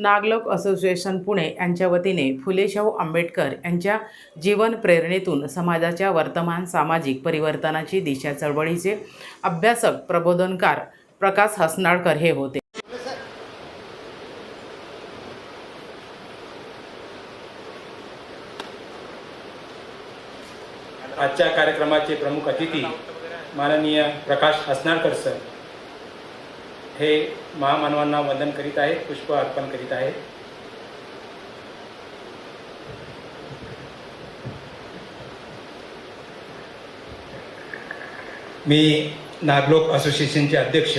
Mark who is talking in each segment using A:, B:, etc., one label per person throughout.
A: Naglok association Pune यांच्या वतीने फुले शाहू आंबेडकर यांच्या जीवन प्रेरणेतून समाजाच्या वर्तमान सामाजिक परिवर्तनाची दिशा चळवळीचे अभ्यासक प्रबोधनकार प्रकाश हसनाळकर हे होते.
B: आजच्या कार्यक्रमाचे प्रमुख अतिथी माननीय प्रकाश हसनाळकर सर. हे महामानवांना वंदन करीत आहेत पुष्प अर्पण करीत आहेत. मी नागलोक असोसिएशनचे अध्यक्ष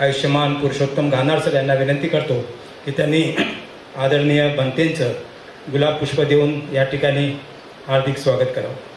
B: आयुष्यमान पुरुषोत्तम घानार सर यांना विनंती करतो की त्यांनी आदरणीय बनतेंचं गुलाब पुष्प देऊन या ठिकाणी हार्दिक स्वागत करावं.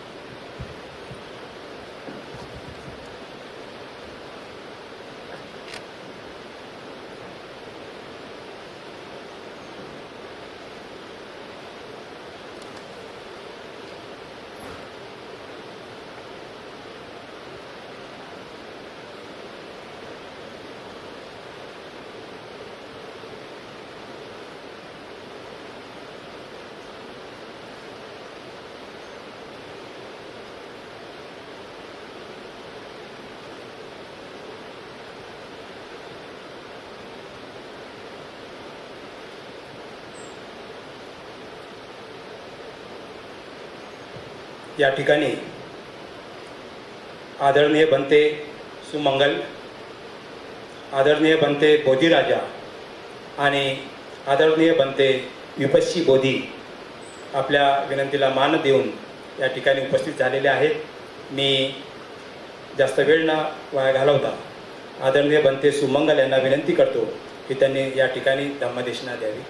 B: या ठिकाणी आदरणीय बनते सुमंगल आदरणीय बनते बोधीराजा आणि आदरणीय बनते विपश्ची बोधी आपल्या विनंतीला मान देऊन या ठिकाणी उपस्थित झालेले आहेत. मी जास्त वेळ ना वाया घालवता. आदरणीय बनते सुमंगल यांना विनंती करतो की त्यांनी या ठिकाणी धम्मदेशना द्यावी.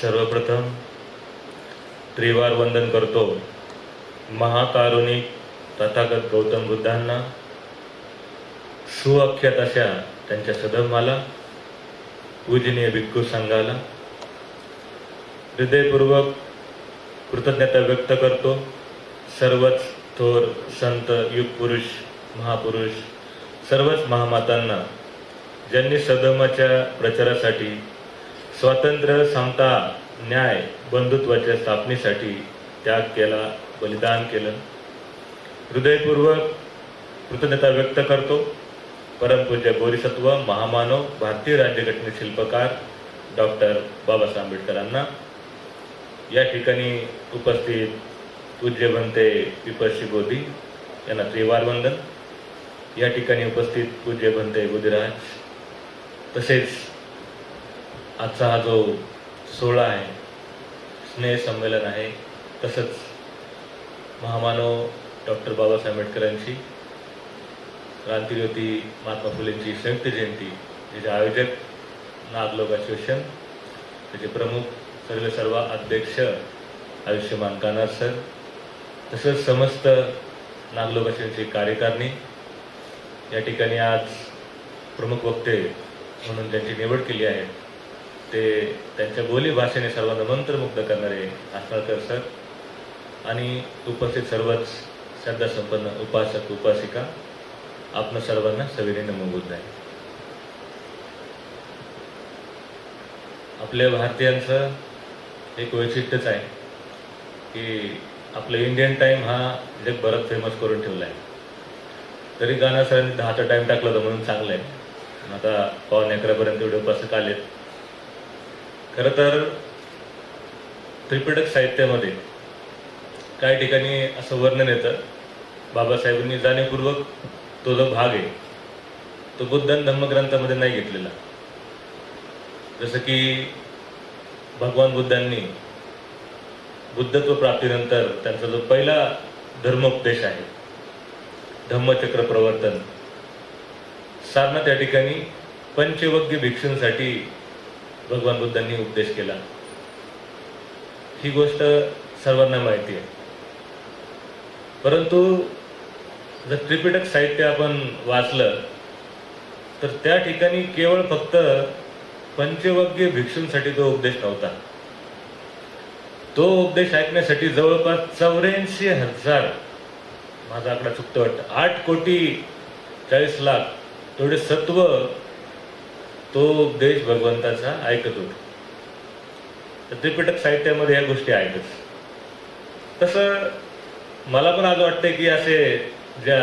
C: सर्वप्रथम त्रिवार वंदन करतो. महाकारुणिक तथागत गौतम बुद्धांना. सुअख्यात अशा त्यांच्या सदमाला पूजनीय भिक्खू संघाला. हृदयपूर्वक कृतज्ञता व्यक्त करतो. सर्वच थोर संत युगपुरुष महापुरुष सर्वच महामातांना. ज्यांनी सदमाच्या प्रचारासाठी स्वातंत्र्य समता न्याय बंधुत्वाच्या स्थापनेसाठी त्याग केला बलिदान केलं. हृदयपूर्वक कृतज्ञता व्यक्त करतो. परमपूज्य बोधिसत्व महामानव भारतीय राज्यघटने शिल्पकार डॉक्टर बाबासाहेब आंबेडकरांना. या ठिकाणी उपस्थित पूज्य भंते विपश्ची बोधी यांना त्रिवार वंदन. या ठिकाणी उपस्थित पूज्य भंते बुधिराज. तसेच आजचा हा जो सोहळा आहे. स्नेह संमेलन आहे. तसंच महामानव डॉक्टर बाबासाहेब आंबेडकरांची क्रांतिज्योती महात्मा फुलेंची संयुक्त जयंती त्याचे आयोजक नागलोक असोसिएशन त्याचे प्रमुख सर्व सर्व अध्यक्ष आयुष्यमान कानार सर तसंच समस्त नागलोक असोसिएशनची कार्यकारिणी. या ठिकाणी आज प्रमुख वक्ते म्हणून त्यांची निवड केली आहे. ते त्यांच्या बोली भाषेने सर्वांना मंत्रमुग्ध करणारे आसनाळकर सर. आणि उपस्थित सर्वच श्रद्धासंपन्न उपासक उपासिका आपण सर्वांना सविनय नमोबुद्ध आहे. आपल्या भारतीयांचं एक वैशिष्ट्यच आहे की आपलं इंडियन टाईम हा जगभरात फेमस करून ठेवला आहे. तरी गाणं सरांनी दहाचा टाईम टाकला होता म्हणून चांगलं आहे. आता पावणे अकरापर्यंत एवढे उपासक आलेत. खरं तर त्रिपिटक साहित्यामध्ये काही ठिकाणी असं वर्णन येतं. बाबासाहेबांनी जाणीवपूर्वक तो जो भाग आहे तो बुद्धन धम्मग्रंथामध्ये नाही घेतलेला. जसं की भगवान बुद्धांनी बुद्धत्व प्राप्तीनंतर त्यांचा जो पहिला धर्मोपदेश आहे धम्मचक्र प्रवर्तन साधना त्या ठिकाणी पंचवग्य भिक्षूंसाठी भगवान बुद्धांनी उपदेश केला. ही गोष्ट सर्वांना माहिती आहे. परंतु जर त्रिपिटक साहित्य आपण वाचलं तर त्या ठिकाणी केवळ फक्त पंचवग्य भिक्षूंसाठी तो उपदेश नव्हता. तो उपदेश ऐकण्यासाठी जवळपास चौऱ्याऐंशी हजार माझा आकडा चुकतो वाटतं आठ कोटी चाळीस लाख तेवढे सत्व तो उपदेश भगवंताचा ऐकत. होतो त्रिपिटक साहित्यामध्ये या गोष्टी ऐकत तसं मला पण आज वाटतंय की असे ज्या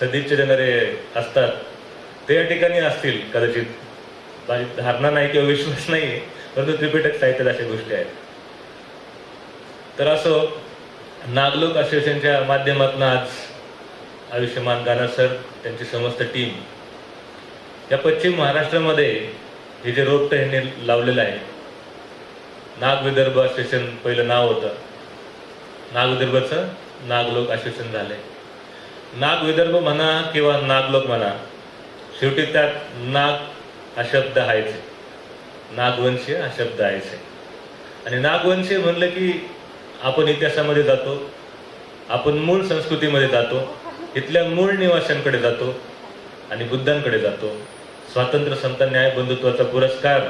C: सदिच्छा देणारे असतात ते या ठिकाणी असतील कदाचित. माझी धारणा नाही किंवा विश्वास नाही परंतु त्रिपिटक साहित्यात अशा गोष्टी आहेत. तर असो नागलोक असोसिएशनच्या माध्यमातून आज आयुष्यमान गाना सर त्यांची समस्त टीम या पश्चिम महाराष्ट्रामध्ये हे जे रोपटं ह्यांनी लावलेलं आहे नाग विदर्भ असोसिएशन पहिलं नाव होतं. नाग विदर्भचं नागलोक असोसिएशन झालंय. नाग विदर्भ म्हणा किंवा नागलोक म्हणा शेवटी त्यात नाग हा शब्द आहेच. नागवंशी नागवंशीय हा शब्द आहेच. आहे. आणि नागवंशीय म्हणलं की आपण इतिहासामध्ये जातो आपण मूळ संस्कृतीमध्ये जातो इथल्या मूळ निवाशांकडे जातो आणि बुद्धांकडे जातो. स्वातंत्र्य समता न्याय बंधुत्वाचा पुरस्कार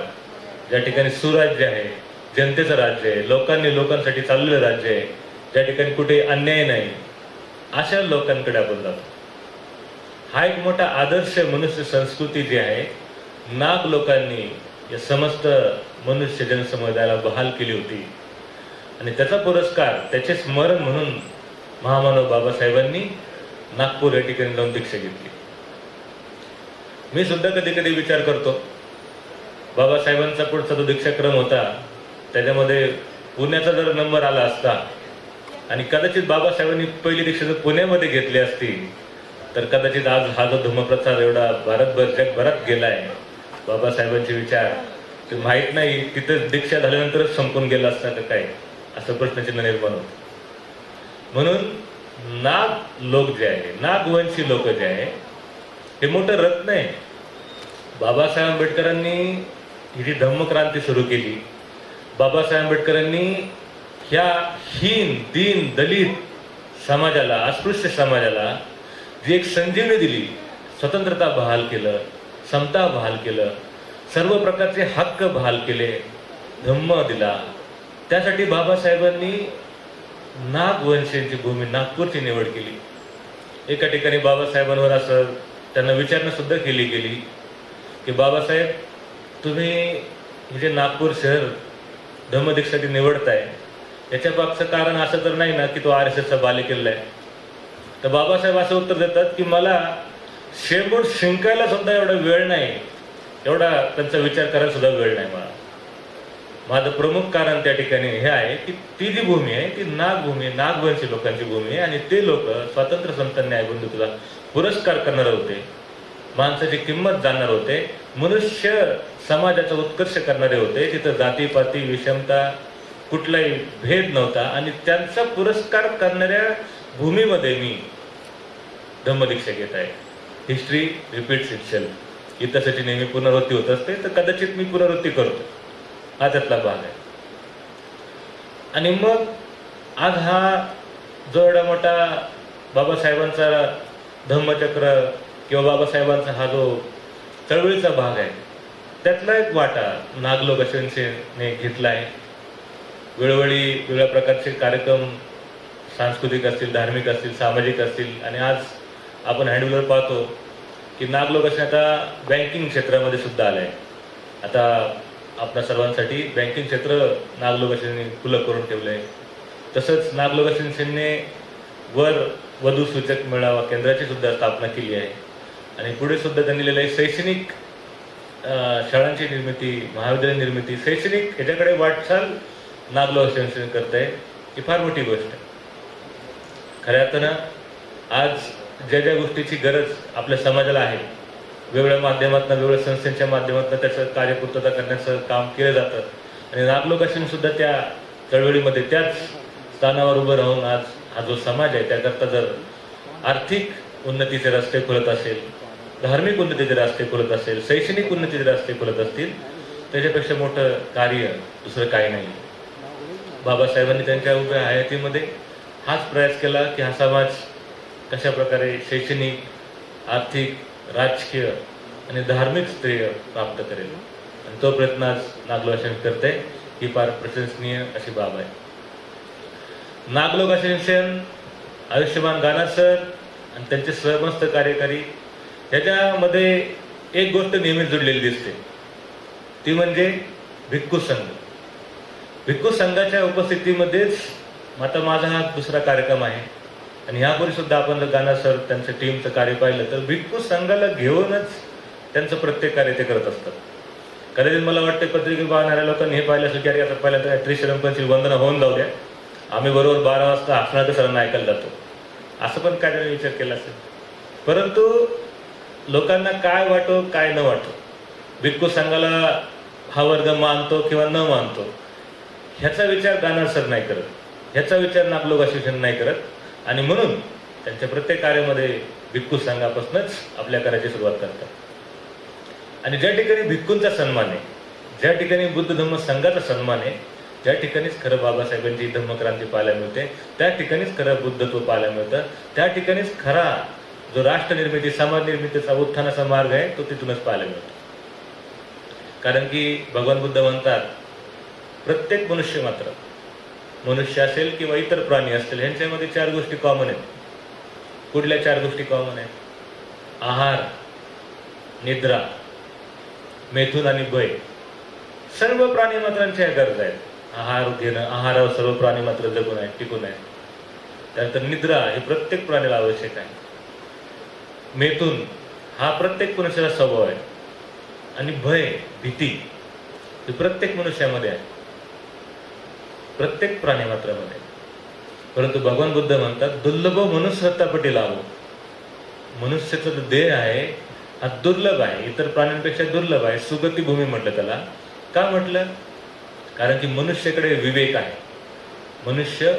C: ज्या ठिकाणी सुराज्य आहे जनतेचं राज्य आहे लोकांनी लोकांसाठी चाललेलं राज्य आहे ज्या ठिकाणी कुठे अन्याय नाही अशा लोकांकडे आपण जातो. हा एक मोठा आदर्श मनुष्य संस्कृती जी आहे नाग लोकांनी या समस्त मनुष्य जनसमुदायाला बहाल केली होती. आणि त्याचा पुरस्कार त्याचे स्मरण म्हणून महामानव बाबासाहेबांनी नागपूर या ठिकाणी जाऊन दीक्षा घेतली. मी सुद्धा कधी कधी विचार करतो. बाबासाहेबांचा पुढचा जो दीक्षाक्रम होता त्याच्यामध्ये पुण्याचा जर नंबर आला असता आणि कदाचित बाबासाहेबांनी पहिली दीक्षा जर पुण्यामध्ये घेतली असती तर कदाचित आज हा जो धर्मप्रचार एवढा भारतभर जगभरात गेलाय. बाबासाहेबांचे विचार ते माहीत नाही तिथं दीक्षा झाल्यानंतरच संपून गेला असता का काय असं प्रश्नचिन्ह निर्माण होतं. म्हणून नाग लोक जे आहे नागवंशी लोक जे आहे हे मोठं रत्न आहे. बाबासाहेब आंबेडकरांनी ही जी धम्मक्रांती सुरू केली. बाबासाहेब आंबेडकरांनी ह्या हीन दीन दलित समाजाला अस्पृश्य समाजाला जी एक संजीवनी दिली स्वतंत्रता बहाल केलं समता बहाल केलं सर्व प्रकारचे हक्क बहाल केले धम्म दिला. त्यासाठी बाबासाहेबांनी नागवंशांची भूमी नागपूरची निवड केली. एका ठिकाणी बाबासाहेबांवर असं त्यांना विचारणंसुद्धा केली गेली की बाबासाहेब तुम्ही हे जे नागपूर शहर धर्मदीक्षाची निवडताय. याच्या मागचं कारण असं तर नाही ना की तो आर एस एसचा बालेकिल्ला आहे. तर बाबासाहेब असं उत्तर देतात की मला शेंबूड शिंकायला सुद्धा एवढा वेळ नाही. एवढा त्यांचा विचार करायला सुद्धा वेळ नाही मला. माझं प्रमुख कारण त्या ठिकाणी हे आहे की ती जी भूमी आहे ती नागभूमी नागवंशी लोकांची भूमी आहे आणि ते लोक स्वातंत्र्य संत न्यायबंधुत्वाला पुरस्कार करणार होते. माणसाची किंमत जाणणार होते. मनुष्य समाजाचा उत्कर्ष करणारे होते. तिथं जातीपाती विषमता कुठलाही भेद नव्हता आणि त्यांचा पुरस्कार करणाऱ्या भूमीमध्ये मी धम्मदीक्षा घेत आहे. हिस्ट्री रिपीट्स इटसेल्फ इतिहासाची नेहमी पुनरावृत्ती होत असते तर कदाचित मी पुनरावृत्ती करतो. हा त्यातला भाग आहे. आणि मग आज हा जो एवढा मोठा बाबासाहेबांचा धम्मचक्र किंवा बाबासाहेबांचा हा जो चळवळीचा भाग आहे त्यातला एक वाटा नागलोक असोसिएशनने घेतला आहे. वेळोवेळी वेगळ्या प्रकारचे कार्यक्रम सांस्कृतिक असतील धार्मिक असतील सामाजिक असतील आणि आज आपण हँडलवर पाहतो की नागलोक असणे आता बँकिंग क्षेत्रामध्ये सुद्धा आलं आहे आता आपल्या सर्वांसाठी बँकिंग क्षेत्र नागलोक खुलं करून ठेवलं आहे तसंच नागलोक वर वधू सूचक मेळावा केंद्राची सुद्धा स्थापना केली आहे. आणि पुढे सुद्धा त्यांनी लिहिलं आहे शैक्षणिक शाळांची निर्मिती महाविद्यालय निर्मिती शैक्षणिक ह्याच्याकडे वाटचाल नागलोक करत आहे ही फार मोठी गोष्ट आहे. खऱ्या अर्थानं आज ज्या ज्या गोष्टीची गरज आपल्या समाजाला आहे वेगवेगळ्या माध्यमातून वेगवेगळ्या संस्थेच्या माध्यमातून त्याचं कार्यपूर्तता करण्याचं काम केलं जातं. आणि नागलोक सुद्धा त्या चळवळीमध्ये त्याच स्थानावर उभं राहून आज हा जो समाज आहे त्याकरता जर आर्थिक उन्नतीचे रस्ते खुलत असेल धार्मिक उन्नतीचे रस्ते खुलत असेल शैक्षणिक उन्नतीचे रस्ते खुलत असतील त्याच्यापेक्षा मोठं कार्य दुसरं काही नाही. बाबासाहेबांनी त्यांच्या उभ्या हयातीमध्ये हाच प्रयास केला की हा समाज कशा प्रकारे शैक्षणिक आर्थिक राजकीय आणि धार्मिक स्त्रेय प्राप्त करेल. आणि तो प्रयत्न आज नागलोक करते. ही फार प्रशंसनीय अशी बाब आहे. नागलोक असोसिएशन आयुष्यमान गाना सर आणि त्यांचे समस्त कार्यकारी ह्याच्यामध्ये एक गोष्ट नेहमीच जुडलेली दिसते. ती म्हणजे भिक्खू संघ. भिक्खू संघाच्या उपस्थितीमध्येच आता माझा हा दुसरा कार्यक्रम आहे. आणि ह्यापूर्वी सुद्धा आपण जर गाणं सर त्यांचं टीमचं कार्य पाहिलं तर भिक्खू संघाला घेऊनच त्यांचं प्रत्येक कार्य ते करत असतात. कदाचित मला वाटतं पत्रिके पाहणाऱ्या लोकांनी हे पाहिलं असेल की अरे आता पहिल्यांदा त्रिशरंपांची वंदना होऊन जाऊ द्या. आम्ही बरोबर बारा वाजता हसणार सरांना ऐकायला जातो. असं पण काय त्यांनी विचार केला असेल. परंतु लोकांना काय वाटो काय न वाटो भिक्खू संघाला हा वर्ग मानतो किंवा न मानतो ह्याचा विचार गाणार सर नाही करत. ह्याचा विचार नागलोक असोसिएशन नाही करत. आणि म्हणून त्यांच्या प्रत्येक कार्यामध्ये भिक्खू संघापासूनच आपल्या कार्याची सुरुवात करतात. आणि ज्या ठिकाणी भिक्खूंचा सन्मान आहे ज्या ठिकाणी बुद्ध धम्म संघाचा सन्मान आहे ज्या ठिकाणीच खरं बाबासाहेबांची धम्मक्रांती पाहायला मिळते त्या ठिकाणीच खरं बुद्धत्व पाहायला मिळतं त्या ठिकाणीच खरा जो राष्ट्र निर्मिती समाज निर्मितीचा उत्थानाचा मार्ग आहे तो तिथूनच पाहायला मिळतो. कारण की भगवान बुद्ध म्हणतात प्रत्येक मनुष्य मात्र मनुष्य असेल किंवा इतर प्राणी असतील ह्यांच्यामध्ये चार गोष्टी कॉमन आहेत. कुठल्या चार गोष्टी कॉमन आहेत? आहार निद्रा मेथून आणि भय. सर्व प्राणी मात्रांच्या ह्या गरजा आहेत. आहार घेणं आहारावर सर्व प्राणी मात्र जगून आहेत टिकून आहेत. त्यानंतर निद्रा हे प्रत्येक प्राण्याला आवश्यक आहे. मेथून हा प्रत्येक मनुष्याला स्वभाव आहे. आणि भय भीती ही प्रत्येक मनुष्यामध्ये आहे. प्रत्येक प्राणी मात्रामध्ये परंतु भगवान बुद्ध म्हणतात दुर्लभ मनुष्यत्तापटी लावो मनुष्याचा जो देह आहे हा दुर्लभ आहे इतर प्राण्यांपेक्षा दुर्लभ आहे सुगती भूमी म्हटलं त्याला. का म्हटलं? कारण की मनुष्याकडे विवेक आहे. मनुष्य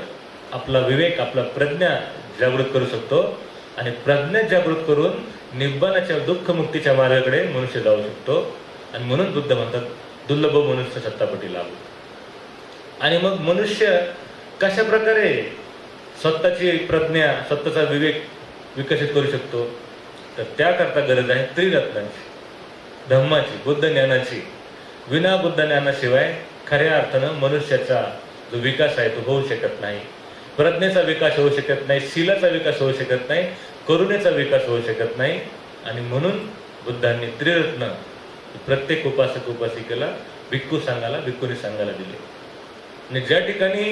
C: आपला विवेक आपला प्रज्ञा जागृत करू शकतो आणि प्रज्ञा जागृत करून निब्बानाच्या दुःखमुक्तीच्या मार्गाकडे मनुष्य जाऊ शकतो. आणि म्हणून बुद्ध म्हणतात दुर्लभ मनुष्य सत्तापटी लाभ. आणि मग मनुष्य कशा प्रकारे स्वतःची प्रज्ञा स्वतःचा विवेक विकसित करू शकतो? तर त्याकरता गरज आहे त्रिरत्नांची धम्माची बुद्ध ज्ञानाची. विना बुद्ध ज्ञानाशिवाय खऱ्या अर्थानं मनुष्याचा जो विकास आहे तो होऊ शकत नाही. प्रज्ञेचा विकास होऊ शकत नाही शिलाचा विकास होऊ शकत नाही करुणेचा विकास होऊ शकत नाही. आणि म्हणून बुद्धांनी त्रिरत्न प्रत्येक उपासक उपासिकेला भिक्खू सांगायला भिक्खूने सांगायला दिले. आणि ज्या ठिकाणी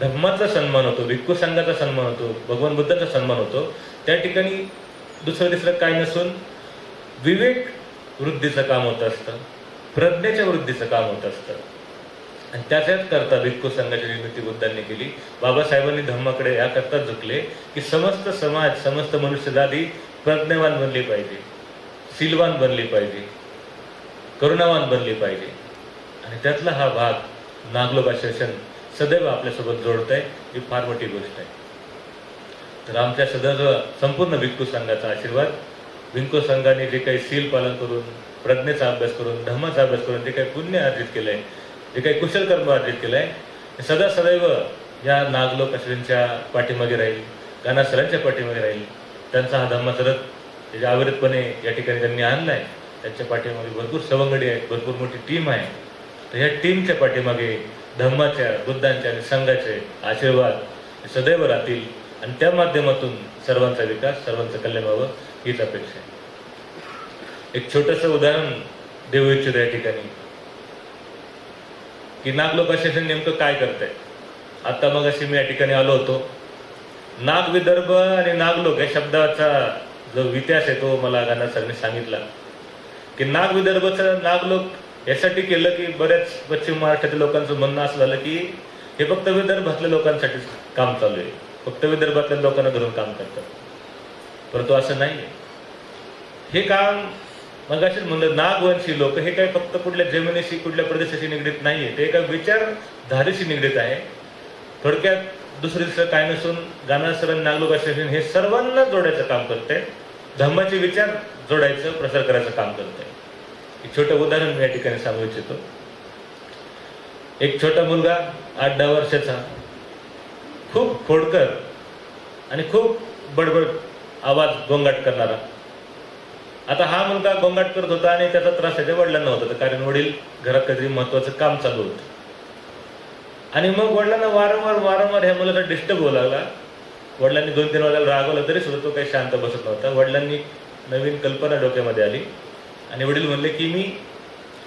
C: धर्माचा सन्मान होतो भिक्खू संघाचा सन्मान होतो भगवान बुद्धाचा सन्मान होतो त्या ठिकाणी दुसरं तिसरं काय नसून विवेक वृद्धीचं काम होत असतं प्रज्ञेच्या वृद्धीचं काम होत असतं. आणि त्याच्याच करता भिक्खू संघाची निर्मिती बुद्धांनी केली. बाबासाहेबांनी धम्माकडे याकरता झुकले की समस्त समाज समस्त मनुष्य जाती प्रज्ञावान बनली पाहिजे सिलवान बनली पाहिजे करुणावान बनली पाहिजे. आणि त्यातला हा भाग नागलोबा शासन सदैव आपल्यासोबत जोडत आहे ही फार मोठी गोष्ट आहे. तर आमच्या सदैव संपूर्ण भिक्खू संघाचा आशीर्वाद भिंकू संघाने जे काही सील पालन करून प्रज्ञेचा अभ्यास करून धर्माचा अभ्यास करून जे काही पुण्य अर्जित केलं आहे जे काही कुशल कर्म अर्जित केलं आहे सदा सदैव या नागलोक असोसिएशनच्या पाठीमागे राहील गाना सरांच्या पाठीमागे राहील. त्यांचा हा धम्माचा रथ त्याच्या अविरतपणे या ठिकाणी त्यांनी आहे त्यांच्या पाठीमागे भरपूर सवंगडी आहेत भरपूर मोठी टीम आहे. तर ह्या टीमच्या पाठीमागे धम्माच्या बुद्धांच्या आणि संघाचे आशीर्वाद सदैव राहतील. आणि त्या माध्यमातून सर्वांचा विकास सर्वांचं कल्याण व्हावं हीच अपेक्षा आहे. एक छोटंसं उदाहरण देऊ इच्छितो या ठिकाणी. की नागलोक असोसिएशन नेमकं काय करतंय? आता मग अशी मी या ठिकाणी आलो होतो. नाग विदर्भ आणि नागलोक या शब्दाचा जो इतिहास आहे तो मला गाणा सरने सांगितला. की नाग विदर्भचं नागलोक यासाठी केलं की बऱ्याच पश्चिम महाराष्ट्रातील लोकांचं म्हणणं असं झालं की हे फक्त विदर्भातल्या लोकांसाठीच काम चालू आहे. फक्त विदर्भातल्या लोकांना धरून काम करतात. परंतु असं नाही हे काम मग असेच म्हणलं नागवंशी लोक हे काय फक्त कुठल्या जमिनीशी कुठल्या प्रदेशाशी निगडीत नाहीये. ते एका विचारधारेशी निगडीत आहे. थोडक्यात दुसरं दुसरं काय नसून गाणा सरण नागलोक असोसिएशन हे सर्वांना जोडायचं काम करते धम्माचे विचार जोडायचं प्रसार करायचं काम करते एक छोटं उदाहरण या ठिकाणी सांगू इच्छितो. एक छोटा मुलगा आठ दहा वर्षाचा खूप खोडकर आणि खूप बडबड आवाज गोंगाट करणारा. आता हा मुलगा गोंगाट करत होता आणि त्याचा त्रास त्याच्या वडिलांना होत होता कारण वडील घरात काहीतरी महत्वाचं काम चालू होतं. आणि मग वडिलांना वारंवार वारंवार ह्या मुलाला डिस्टर्ब होऊ लागला. वडिलांनी दोन तीन वेळेला रागवलं तरी सुद्धा तो काही शांत बसत नव्हता. वडिलांनी नवीन कल्पना डोक्यामध्ये आली. आणि वडील म्हणले की मी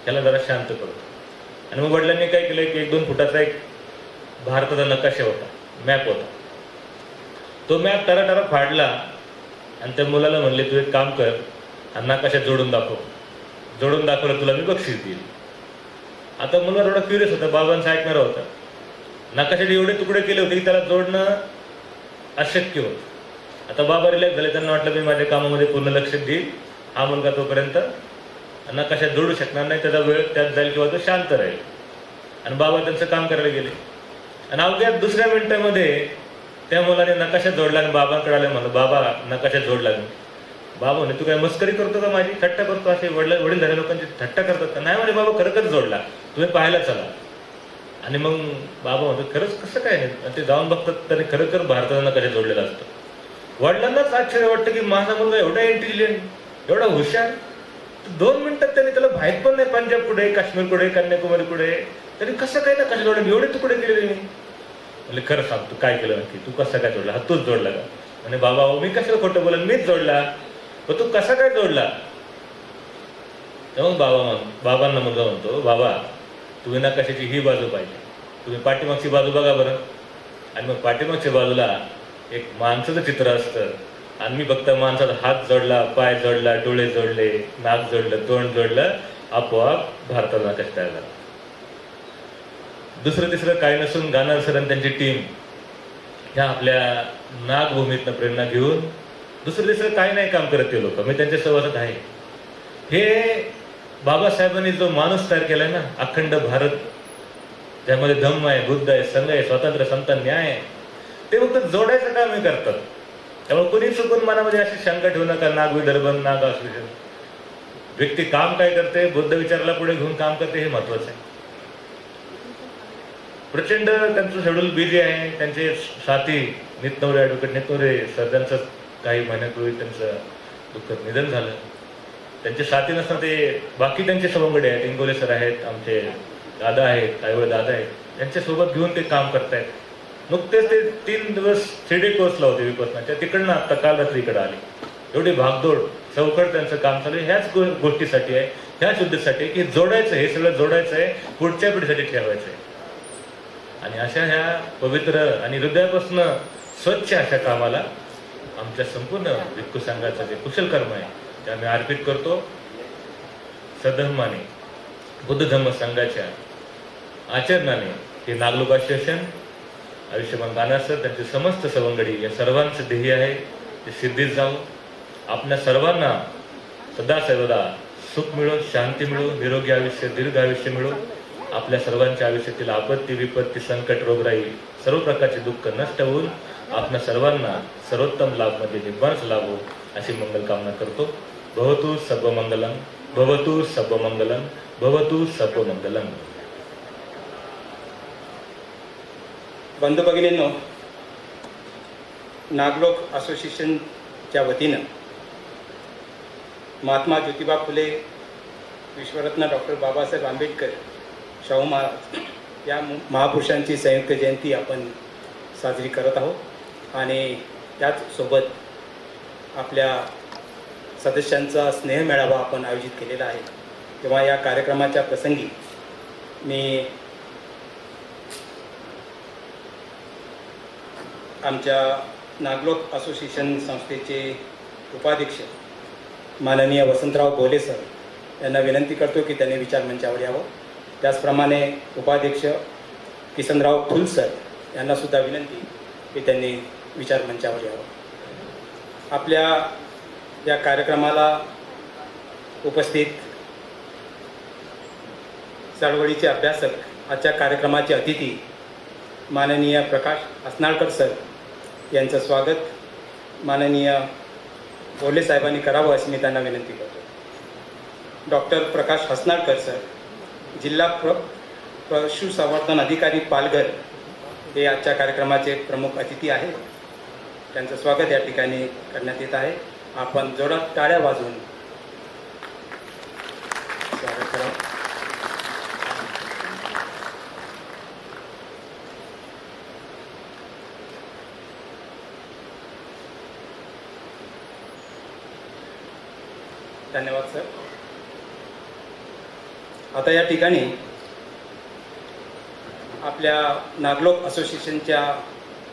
C: त्याला जरा शांत करतो आणि मग वडिलांनी काय केलं की एक दोन फुटाचा एक भारताचा नकाशा होता मॅप होता. तो मॅप टरा टरा फाडला आणि त्या मुलाला म्हणले तू एक काम कर हा नकाशा जोडून दाखव. जोडून दाखवलं तुला मी बक्षीस देईल आता मुलगा थोडा क्युरियस होता बाबांचा ऐकणारा होता. नकाशाचे एवढे तुकडे केले होते की त्याला जोडणं अशक्य होतं. आता बाबा रिलॅक्स झाले त्यांना वाटलं मी माझ्या कामामध्ये पूर्ण लक्ष देईल हा मुलगा तोपर्यंत नकाशात जोडू शकणार नाही त्याचा वेळ त्यात जाईल किंवा तो शांत राहील. आणि बाबा त्यांचं काम करायला गेले. आणि अवघ्या दुसऱ्या मिनिटामध्ये त्या मुलाने नकाशा जोडला आणि बाबांकडे आले म्हणलं बाबा नकाशात जोडला मी. बाबा म्हणे तू काय मस्करी करतो का माझी? थट्टा करतो? असे वडील वडील झाल्या लोकांची थट्टा करतात का? नाही म्हणे बाबा खरंच जोडला. तुम्ही पाहायला चला. आणि मग बाबा म्हणतो खरंच कसं काय नाही? आणि ते जाऊन बघतात तरी खरोखर भारताचा नकाशा जोडलेला असतो. वडिलांनाच आश्चर्य वाटतं की माझा मुलगा एवढा इंटेलिजंट एवढा हुशार दोन मिनिटात त्यांनी त्याला माहीत पण नाही पंजाब कुठे काश्मीर कुठे कन्याकुमारी कुठे? तरी कसं काय ना नकाशा जोडलं? एवढे तुकडे केले त्यांनी म्हणजे खरं सांग तू काय केलं नक्की? तू कसा काय जोडला? हा तूच जोडला का? आणि बाबा अहो, मी कशाला खोटं बोलल? मीच जोडला. मग तू कसा काय जोडला? तेव्हा बाबा म्हण बाबांना मुलगा म्हणतो बाबा तुम्ही नकाशाची ही बाजू पाहिजे तुम्ही पाठीमागची बाजू बघा बरं. आणि मग पाठीमागच्या बाजूला एक माणसाचं चित्र असतं. आणि मी बघता माणसाचा हात जोडला पाय जोडला डोळे जोडले नाक जोडलं तोंड जोडलं आपोआप भारताला नकाश तयार दुसरं तिसरं काय नसून गाणार सर आणि त्यांची टीम ह्या आपल्या नागभूमीतनं प्रेरणा घेऊन दुसरं तिसरं काही नाही काम करत ते लोक. मी त्यांच्या सहवासात आहे. हे बाबासाहेबांनी जो माणूस तयार केलाय ना अखंड भारत ज्यामध्ये धम्म आहे बुद्ध आहे संघ आहे स्वातंत्र्य संत न्याय आहे ते फक्त जोडायचं काम हे करतात. त्यामुळे कोणी चुकून मनामध्ये अशी शंका ठेवू नका नाग विदर्भ नाग असू व्यक्ती काम काय करते बुद्ध विचाराला पुढे घेऊन काम करते हे महत्वाचं आहे. प्रचंड त्यांचं शेड्यूल बिझी आहे. त्यांचे साथी नितनवरे ॲडव्होकेट नितनवरे सर त्यांचं काही महिन्यापूर्वी त्यांचं दुःखद निधन झालं. त्यांचे साथी नसताना ते बाकी त्यांचे सवंगडे आहेत इंगोले सर आहेत आमचे दादा आहेत आईवडे दादा आहेत त्यांच्यासोबत घेऊन ते काम करतायत. नुकतेच ते तीन दिवस थ्री डे कोर्सला होते विपसनाच्या तिकडनं आता काल रात्रीकडे आले. एवढी भागदौड चौकट त्यांचं काम चालू आहे. ह्याच गो- गोष्टीसाठी आहे ह्याच उद्देशासाठी की जोडायचं हे सगळं जोडायचं आहे पुढच्या पिढीसाठी ठेवायचं आहे. आणि अशा ह्या पवित्र आणि हृदयापासून स्वच्छ अशा कामाला आमच्या संपूर्ण भिक्खू संघाचं जे कुशल कर्म आहे ते आम्ही अर्पित करतो. सधर्माने बुद्ध धम्म संघाच्या आचरणाने हे नागलोक असोसिएशन आयुष्यमान गाणार सर त्यांचे समस्त सवंगडी या सर्वांचं ध्येय आहे ते सिद्धीत जाऊ आपल्या सर्वांना सदा सर्वदा सुख मिळो शांती मिळो निरोगी आयुष्य दीर्घ आयुष्य मिळो. आपल्या सर्वांच्या आयुष्यातील आपत्ती विपत्ती संकट रोगराई सर्व प्रकारचे दुःख नष्ट होऊन आपल्या सर्वांना सर्वोत्तम लाभ म्हणजे निब्बाणच लाभो अशी मंगल कामना करतो. भवतु सर्वमंगलम भवतु सर्वमंगलम भवतु सर्वमंगलम.
B: बंधू भगिनींनो नागलोक असोसिएशनच्या वतीनं महात्मा ज्योतिबा फुले विश्वरत्न डॉक्टर बाबासाहेब आंबेडकर शाहू महाराज या महापुरुषांची संयुक्त जयंती आपण साजरी करत आहोत. आणि त्याचसोबत आपल्या सदस्यांचा स्नेह मेळावा आपण आयोजित केलेला आहे. तेव्हा या कार्यक्रमाच्या प्रसंगी मी आमच्या नागलोक असोसिएशन संस्थेचे उपाध्यक्ष माननीय वसंतराव भोले सर यांना विनंती करतो की त्यांनी विचारमंचावर यावं. त्याचप्रमाणे उपाध्यक्ष किसनराव फुल सर यांनासुद्धा विनंती की त्यांनी विचारमंचावर यावं. आपल्या या कार्यक्रमाला उपस्थित चळवळीचे अभ्यासक आजच्या कार्यक्रमाचे अतिथी माननीय प्रकाश असनाळकर सर यांचं स्वागत माननीय भोले साहेबांनी करावं अशी मी त्यांना विनंती करतो. डॉक्टर प्रकाश हसनाळकर सर जिल्हा प्र पशुसंवर्धन अधिकारी पालघर हे आजच्या कार्यक्रमाचे प्रमुख अतिथी आहेत. त्यांचं स्वागत या ठिकाणी करण्यात येत आहे. आपण जोरात टाळ्या वाजवून स्वागत करावं धन्यवाद सर आता या ठिकाणी आपल्या नागलोक असोसिएशनच्या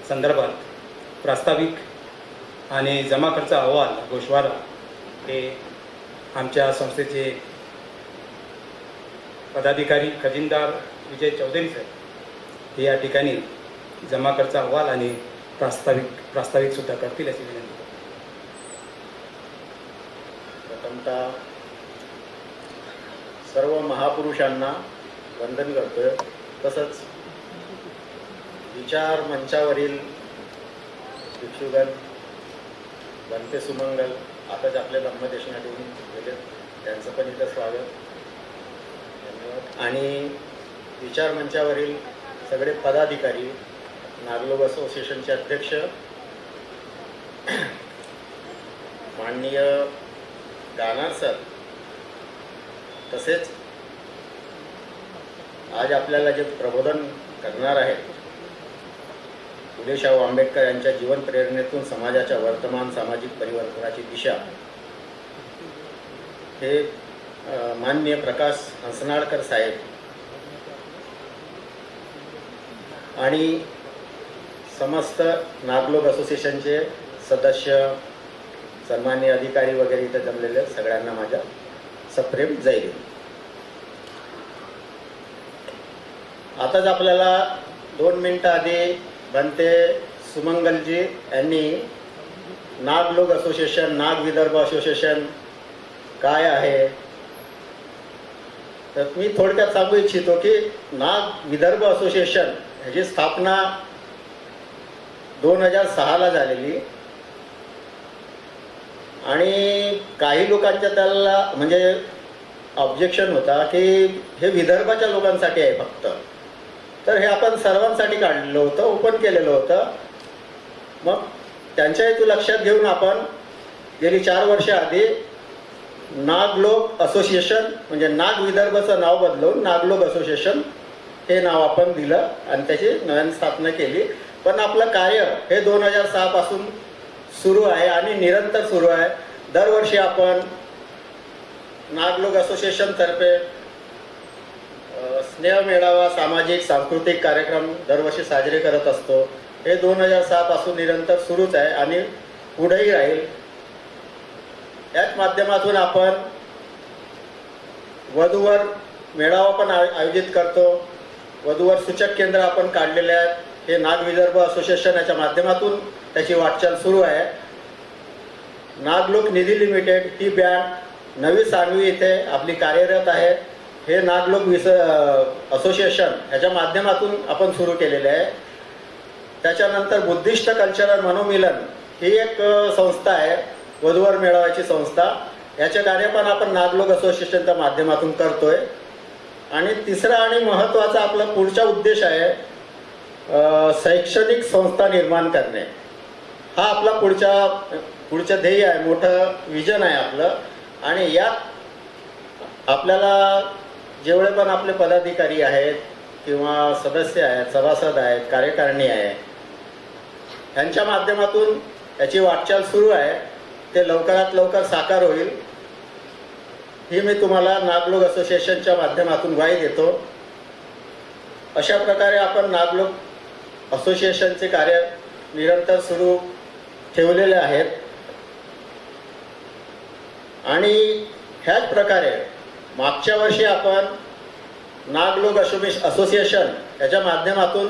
B: संदर्भात प्रास्ताविक आणि जमा खर्च अहवाल गोशवारा हे आमच्या संस्थेचे पदाधिकारी खजिनदार विजय चौधरी सर हे या ठिकाणी जमा खर्च अहवाल आणि प्रास्ताविक प्रास्ताविकसुद्धा करतील अशी विनंती
D: प्रथमतः सर्व महापुरुषांना वंदन करतोय. तसंच विचार मंचावरील भिक्षुगण बनते सुमंगल आताच आपल्या धम्मदेशनात येऊन गेले. त्यांचं पण इथं स्वागत. धन्यवाद. आणि विचार मंचावरील सगळे पदाधिकारी नागलोक असोसिएशनचे अध्यक्ष माननीय गाणार सर तसेच आज आपल्याला जे प्रबोधन करणार आहेत फुले आंबेडकर यांच्या जीवन प्रेरणेतून समाजाच्या वर्तमान सामाजिक परिवर्तनाची दिशा हे मान्य माननीय प्रकाश हंसनाळकर साहेब आणि समस्त नागलोक असोसिएशनचे सदस्य सन्मान्य अधिकारी वगैरे इथं जमलेले सगळ्यांना माझ्या सप्रेम जाईल आताच आपल्याला दोन मिनिटं आधी बनते सुमंगलजी यांनी नाग लोक असोसिएशन नाग विदर्भ असोसिएशन काय आहे? तर मी थोडक्यात सांगू इच्छितो की नाग विदर्भ असोसिएशन ह्याची स्थापना दोन हजार सहाला झालेली. आणि काही लोकांच्या त्याला म्हणजे ऑब्जेक्शन होता की हे विदर्भाच्या लोकांसाठी आहे फक्त. तर हे आपण सर्वांसाठी काढलेलं होतं ओपन केलेलं होतं. मग त्यांच्या हेतू लक्षात घेऊन आपण गेली चार वर्ष आधी नागलोक असोसिएशन म्हणजे नाग विदर्भाचं नाव बदलवून नागलोक असोसिएशन हे नाव आपण दिलं आणि त्याची नवीन स्थापना केली. पण आपलं कार्य हे दोन हजार सहापासून सुरू आहे आणि निरंतर सुरू आहे. दरवर्षी आपण नागलोक असोसिएशनतर्फे स्नेह मेळावा सामाजिक सांस्कृतिक कार्यक्रम दरवर्षी साजरे करत असतो. हे दोन हजार सहापासून निरंतर सुरूच आहे आणि पुढेही राहील. याच माध्यमातून आपण वधूवर मेळावा पण आय- आयोजित करतो. वधूवर सूचक केंद्र आपण काढलेले आहेत. हे नाग विदर्भ असोसिएशन याच्या माध्यमातून त्याची वाटचाल सुरू आहे. नागलोक निधी लिमिटेड ही बँक नवी सांगवी इथे आपली कार्यरत आहे. हे नागलोक विस असोसिएशन ह्याच्या माध्यमातून आपण सुरू केलेले आहे. त्याच्यानंतर बुद्धिस्ट कल्चरल मनोमिलन ही एक संस्था आहे. वधूवर मेळाव्याची संस्था. याचे कार्य पण आपण नागलोक असोसिएशनच्या माध्यमातून करतोय. आणि तिसरा आणि महत्त्वाचा आपला पुढचा उद्देश आहे शैक्षणिक संस्था निर्माण करणे. हा आपला पुढच्या पुढचं ध्येय आहे मोठं विजन आहे आपलं. आणि यात आपल्याला जेवढे पण आपले पदाधिकारी आहेत किंवा सदस्य आहेत सभासद आहेत कार्यकारिणी आहे ह्यांच्या माध्यमातून याची वाटचाल सुरू आहे. ते लवकरात लवकर साकार होईल. ही मी तुम्हाला नागलोक असोसिएशनच्या माध्यमातून ग्वाही देतो. अशा प्रकारे आपण नागलोक असोसिएशनचे कार्य निरंतर सुरू ठेवलेले आहेत. आणि ह्याच प्रकारे मागच्या वर्षी आपण नागलोक असोसिएश असोसिएशन याच्या माध्यमातून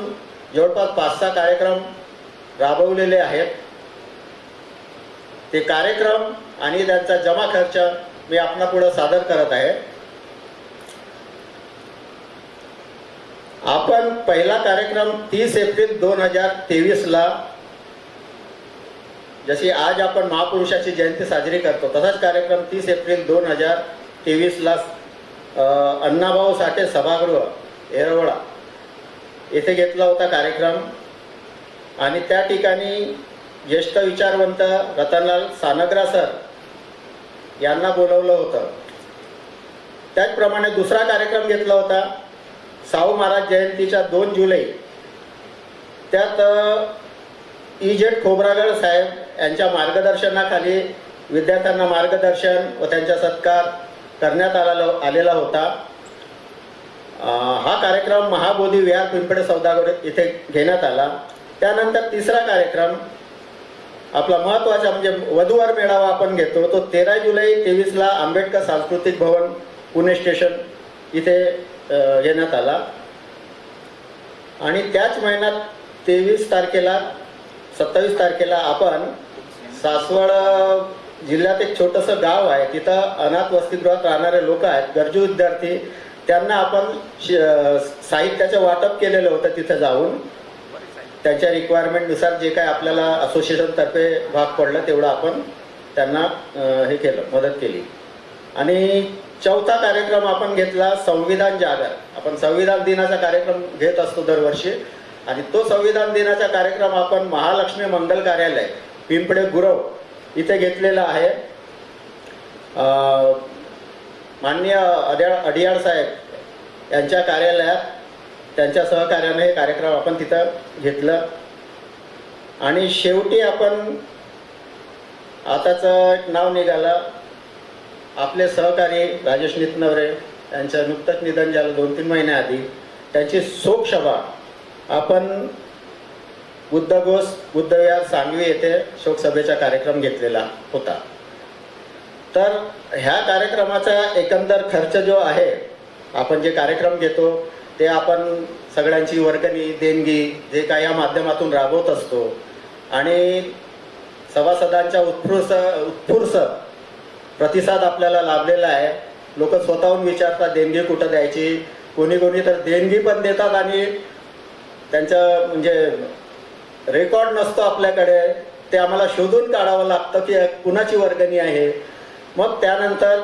D: जवळपास पाच सहा कार्यक्रम राबवलेले आहेत. ते कार्यक्रम आणि त्यांचा जमा खर्च मी आपणापुढं सादर करत आहे. आपण पहिला कार्यक्रम तीस एप्रिल दोन हजार तेवीसला जशी आज आपण महापुरुषाची जयंती साजरी करतो तसाच कार्यक्रम तीस एप्रिल दोन हजार तेवीसला अण्णाभाऊ साठे सभागृह येरवडा येथे घेतला होता कार्यक्रम. आणि त्या ठिकाणी ज्येष्ठ विचारवंत रतनलाल सानग्रा सर यांना बोलवलं होतं. त्याचप्रमाणे दुसरा कार्यक्रम घेतला होता साहू महाराज जयंतीच्या दोन जुलै. त्यात ई जेड खोब्रागड साहेब यांच्या मार्गदर्शनाखाली विद्यार्थ्यांना मार्गदर्शन व त्यांचा सत्कार करण्यात आला आलेला होता. हा कार्यक्रम महाबोधी विहार पिंपळे सौदागर इथे घेण्यात आला. त्यानंतर तिसरा कार्यक्रम आपला महत्त्वाचा म्हणजे वधूवर मेळावा आपण घेतो. तो तेरा जुलै तेवीसला आंबेडकर सांस्कृतिक भवन पुणे स्टेशन इथे घेण्यात आला. आणि त्याच महिन्यात तेवीस तारखेला सत्तावीस तारखेला आपण सासवड जिल्ह्यात एक छोटंसं गाव आहे. तिथं अनाथ वसतिगृहात राहणारे लोक आहेत. गरजू विद्यार्थी. त्यांना आपण साहित्याचं वाटप केलेलं होतं तिथं जाऊन. त्यांच्या रिक्वायरमेंटनुसार जे काय आपल्याला असोसिएशनतर्फे भाग पडला तेवढं आपण त्यांना हे केलं मदत केली. आणि चौथा कार्यक्रम आपण घेतला संविधान जागर. आपण संविधान दिनाचा कार्यक्रम घेत असतो दरवर्षी. आणि तो संविधान दिनाचा कार्यक्रम आपण महालक्ष्मी मंगल कार्यालय पिंपळे गुरव इथे घेतलेला आहे. माननीय अड्याळ अडियाळ साहेब यांच्या कार्यालयात त्यांच्या सहकार्याने हे कार्यक्रम आपण तिथं घेतलं. आणि शेवटी आपण आताचं एक नाव निघालं. आपले सहकारी राजेश नितनवरे यांचं नुकतंच निधन झालं दोन तीन महिन्याआधी. त्यांची शोकसभा आपण बुद्धघोष बुद्धविहार सांगवी येथे शोकसभेचा कार्यक्रम घेतलेला होता. तर ह्या कार्यक्रमाचा एकंदर खर्च जो आहे आपण जे कार्यक्रम घेतो ते आपण सगळ्यांची वर्गणी देणगी जे काय या माध्यमातून राबवत असतो आणि सभासदांच्या उत्स्फूर्त उत्स्फूर्त प्रतिसाद आपल्याला लाभलेला आहे. लोक स्वतःहून विचारतात देणगी कुठं द्यायची? कोणी कोणी तर देणगी पण देतात आणि त्यांचं म्हणजे रेकॉर्ड नसतो आपल्याकडे. ते आम्हाला शोधून काढावं लागतं की कुणाची वर्गणी आहे. मग त्यानंतर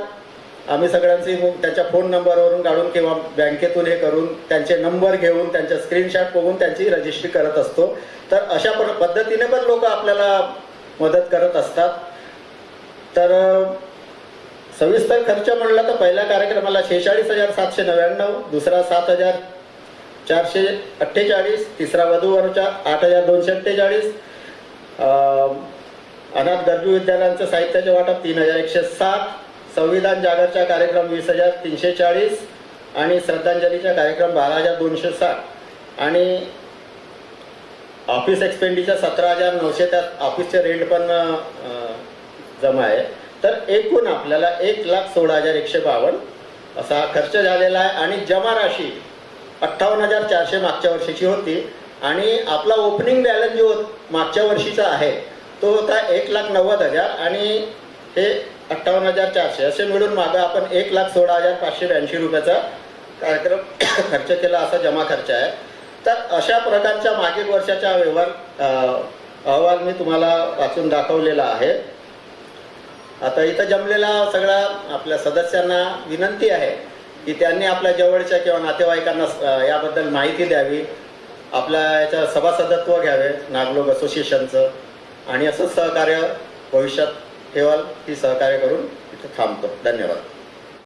D: आम्ही सगळ्यांची त्याच्या त्यांच्या फोन नंबरवरून काढून किंवा बँकेतून हे करून त्यांचे नंबर घेऊन त्यांच्या स्क्रीनशॉट बघून त्यांची रजिस्ट्री करत असतो. तर अशा पद्धतीने पण लोक आपल्याला मदत करत असतात. तर सविस्तर खर्च म्हणला तर पहिल्या कार्यक्रमाला शेहेचाळीस हजार सातशे नव्याण्णव दुसरा सात हजार चारशे अठ्ठेचाळीस तिसरा वधू वधूवरचा आठ हजार दोनशे अठ्ठेचाळीस. अनाथ गरजू विद्यालयांचं साहित्याचे वाटप तीन हजार एकशे सात. संविधान जागरचा कार्यक्रम वीस हजार तीनशे चाळीस. आणि श्रद्धांजलीचा कार्यक्रम बारा हजार दोनशे साठ आणि ऑफिस एक्सपेंडिचर सतरा हजार नऊशे त्यात ऑफिसचे रेंट पण जमा आहे. तर एकूण आपल्याला एक लाख सोळा हजार एकशे बावन्न असा खर्च झालेला आहे. आणि जमा राशी अठ्ठावन्न हजार चारशे मागच्या वर्षीची होती. आणि आपला ओपनिंग बॅलन्स जो मागच्या वर्षीचा आहे तो होता एक लाख नव्वद हजार. आणि हे अठ्ठावन्न हजार चारशे असे मिळून मागं आपण एक लाख सोळा हजार पाचशे ब्याऐंशी रुपयाचा कार्यक्रम खर्च केला असा जमा खर्च आहे. तर अशा प्रकारच्या मागील वर्षाच्या व्यवहार अहवाल मी तुम्हाला वाचून दाखवलेला आहे. आता इथं जमलेला सगळ्या आपल्या सदस्यांना विनंती आहे. की त्यांनी आपल्या जवळच्या किंवा नातेवाईकांना याबद्दल माहिती द्यावी. आपल्या याच्या सभासदत्व घ्यावे नागलोक असोसिएशनचं. आणि असं सहकार्य भविष्यात ठेवाल ही सहकार्य करून इथं थांबतो. धन्यवाद.